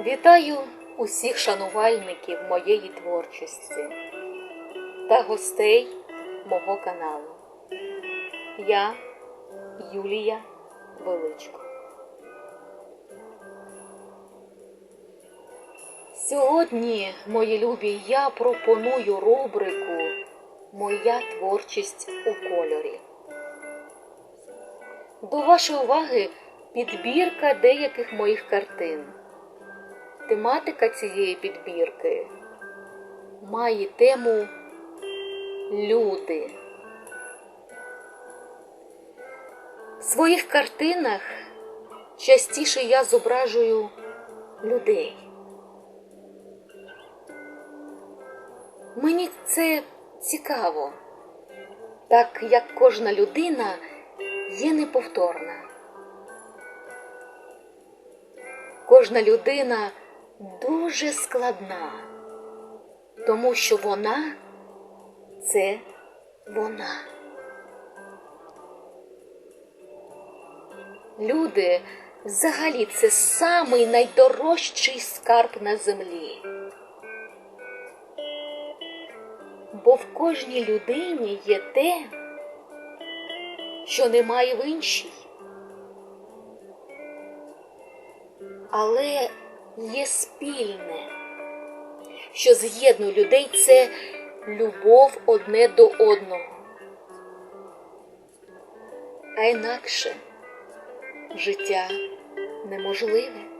Вітаю усіх шанувальників моєї творчості та гостей мого каналу. Я Юлія Величко. Сьогодні, мої любі, я пропоную рубрику Моя творчість у кольорі. До вашої уваги підбірка деяких моїх картин. Тематика цієї підбірки має тему люди. В своїх картинах частіше я зображую людей. Мені це цікаво, так як кожна людина є неповторна. Кожна людина дуже складна, тому що вона це вона. Люди взагалі це самий найдорожчий скарб на землі. Бо в кожній людині є те, що немає в іншій. Але є спільне, що з'єднує людей це любов одне до одного. А інакше життя неможливе.